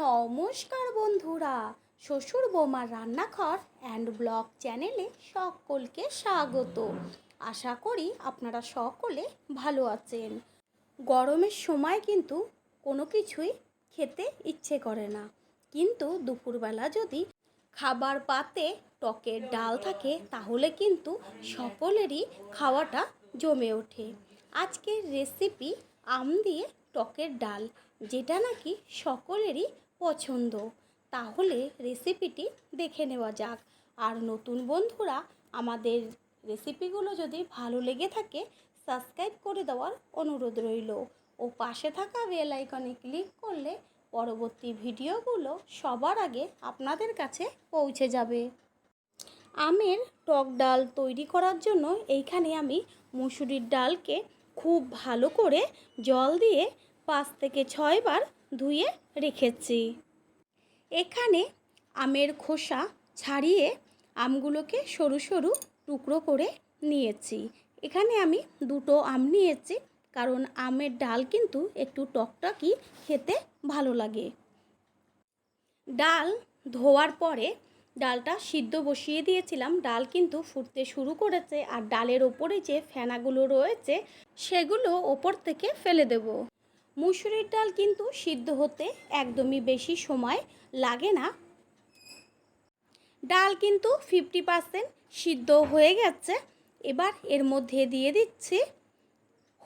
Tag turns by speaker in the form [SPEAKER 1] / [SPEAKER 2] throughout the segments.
[SPEAKER 1] নমস্কার বন্ধুরা, শ্বশুর বৌমার রান্নাঘর অ্যান্ড ব্লগ চ্যানেলে সকলকে স্বাগত। আশা করি আপনারা সকলে ভালো আছেন। গরমের সময় কিন্তু কোনো কিছুই খেতে ইচ্ছে করে না। কিন্তু দুপুরবেলা যদি খাবার পাতে টকের ডাল থাকে, তাহলে কিন্তু সকলেরই খাওয়াটা জমে ওঠে। আজকের রেসিপি আম দিয়ে টকের ডাল, যেটা নাকি সকলেরই পছন্দ। তাহলে রেসিপিটি দেখে নেওয়া যাক। আর নতুন বন্ধুরা, আমাদের রেসিপিগুলো যদি ভালো লেগে থাকে সাবস্ক্রাইব করে দেওয়ার অনুরোধ রইল। ও পাশে থাকা বেল আইকনে ক্লিক করলে পরবর্তী ভিডিওগুলো সবার আগে আপনাদের কাছে পৌঁছে যাবে। আমের টক ডাল তৈরি করার জন্য এইখানে আমি মুসুরির ডালকে খুব ভালো করে জল দিয়ে পাঁচ থেকে ছয়বার ধুয়ে রেখেছি। এখানে আমের খোসা ছাড়িয়ে আমগুলোকে সরু সরু টুকরো করে নিয়েছি। এখানে আমি দুটো আম নিয়েছি, কারণ আমের ডাল কিন্তু একটু টকটকি খেতে ভালো লাগে। ডাল ধোয়ার পরে ডালটা সিদ্ধ বসিয়ে দিয়েছিলাম। ডাল কিন্তু ফুটতে শুরু করেছে আর ডালের ওপরে যে ফেনাগুলো রয়েছে, সেগুলো ওপর থেকে ফেলে দেব। মুসুরির ডাল কিন্তু সিদ্ধ হতে একদমই বেশি সময় লাগে না। ডাল কিন্তু ফিফটি পার্সেন্ট সিদ্ধ হয়ে গেছে। এবার এর মধ্যে দিয়ে দিচ্ছি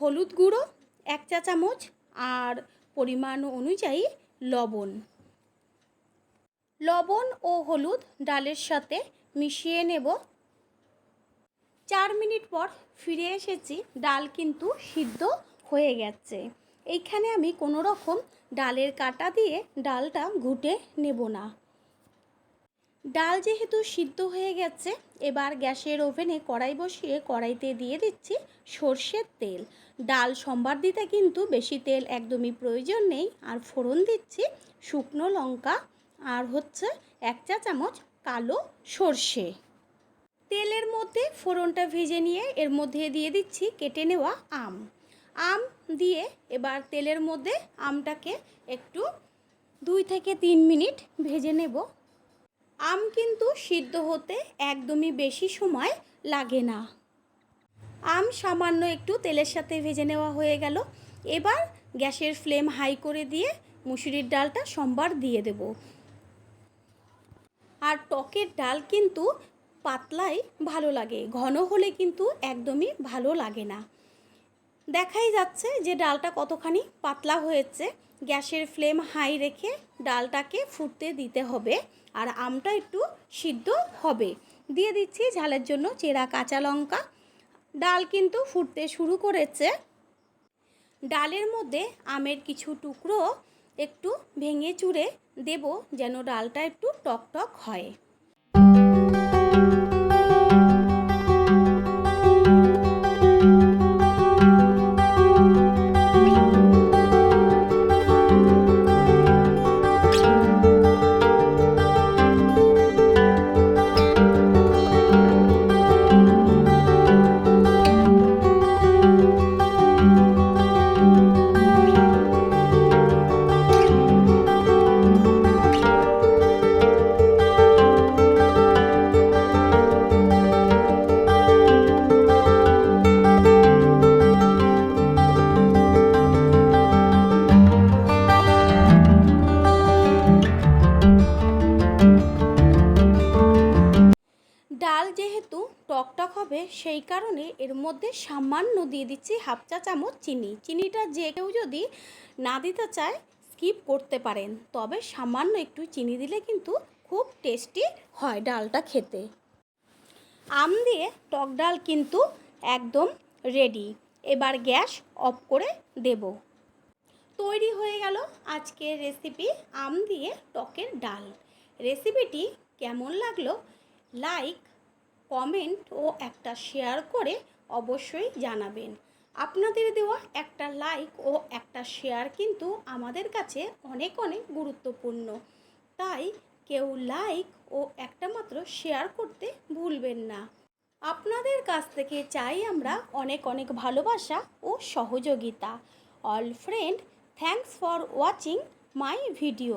[SPEAKER 1] হলুদ গুঁড়ো, এক চা চামচ আর পরিমাণ অনুযায়ী লবণ। লবণ ও হলুদ ডালের সাথে মিশিয়ে নেব। চার মিনিট পর ফিরে এসেছি, ডাল কিন্তু সিদ্ধ হয়ে গেছে। এইখানে আমি কোনো রকম ডালের কাটা দিয়ে ডালটা ঘুটে নেব না। ডাল যেহেতু সিদ্ধ হয়ে গেছে, এবার গ্যাসের ওভেনে কড়াই বসিয়ে কড়াইতে দিয়ে দিচ্ছি সর্ষের তেল। ডাল সম্বার দিতে কিন্তু বেশি তেল একদমই প্রয়োজন নেই, আর ফোড়ন দিচ্ছি শুকনো লঙ্কা আর হচ্ছে এক চা চামচ কালো সর্ষে। তেলের মধ্যে ফোড়নটা ভেজে নিয়ে এর মধ্যে দিয়ে দিচ্ছি কেটে নেওয়া আম। আম দিয়ে এবার তেলের মধ্যে আমটাকে একটু দুই থেকে তিন মিনিট ভেজে নেব। আম কিন্তু সিদ্ধ হতে একদমই বেশি সময় লাগে না। আম সামান্য একটু তেলের সাথে ভেজে নেওয়া হয়ে গেল। এবার গ্যাসের ফ্লেম হাই করে দিয়ে মুসুরির ডালটা সোমবার দিয়ে দেব। আর টকের ডাল কিন্তু পাতলাই ভালো লাগে, ঘন হলে কিন্তু একদমই ভালো লাগে না। দেখাই যাচ্ছে যে ডালটা কতখানি পাতলা হয়েছে। গ্যাসের ফ্লেম হাই রেখে ডালটাকে ফুটতে দিতে হবে আর আমটা একটু সিদ্ধ হবে। দিয়ে দিচ্ছি ঝালের জন্য চেরা কাঁচা লঙ্কা। ডাল কিন্তু ফুটতে শুরু করেছে। ডালের মধ্যে আমের কিছু টুকরো একটু ভেঙে চুড়ে দেব যেন ডালটা একটু টক টক হয়। হবে, সেই কারণে এর মধ্যে সামান্য দিয়ে দিচ্ছি হাফ চা চামচ চিনি। চিনিটা যে কেউ যদি না দিতে চায়, স্কিপ করতে পারেন। তবে সামান্য একটু চিনি দিলে কিন্তু খুব টেস্টি হয় ডালটা খেতে। আম দিয়ে টক ডাল কিন্তু একদম রেডি। এবার গ্যাস অফ করে দেব। তৈরি হয়ে গেল আজকের রেসিপি আম দিয়ে টকের ডাল। রেসিপিটি কেমন লাগল, লাইক কমেন্ট ও একটা শেয়ার করে অবশ্যই জানাবেন। আপনাদের দেওয়া একটা লাইক ও একটা শেয়ার কিন্তু আমাদের কাছে অনেক অনেক গুরুত্বপূর্ণ। তাই কেউ লাইক ও একটা মাত্র শেয়ার করতে ভুলবেন না। আপনাদের কাছ থেকে চাই আমরা অনেক অনেক ভালোবাসা ও সহযোগিতা। All friend thanks for watching my video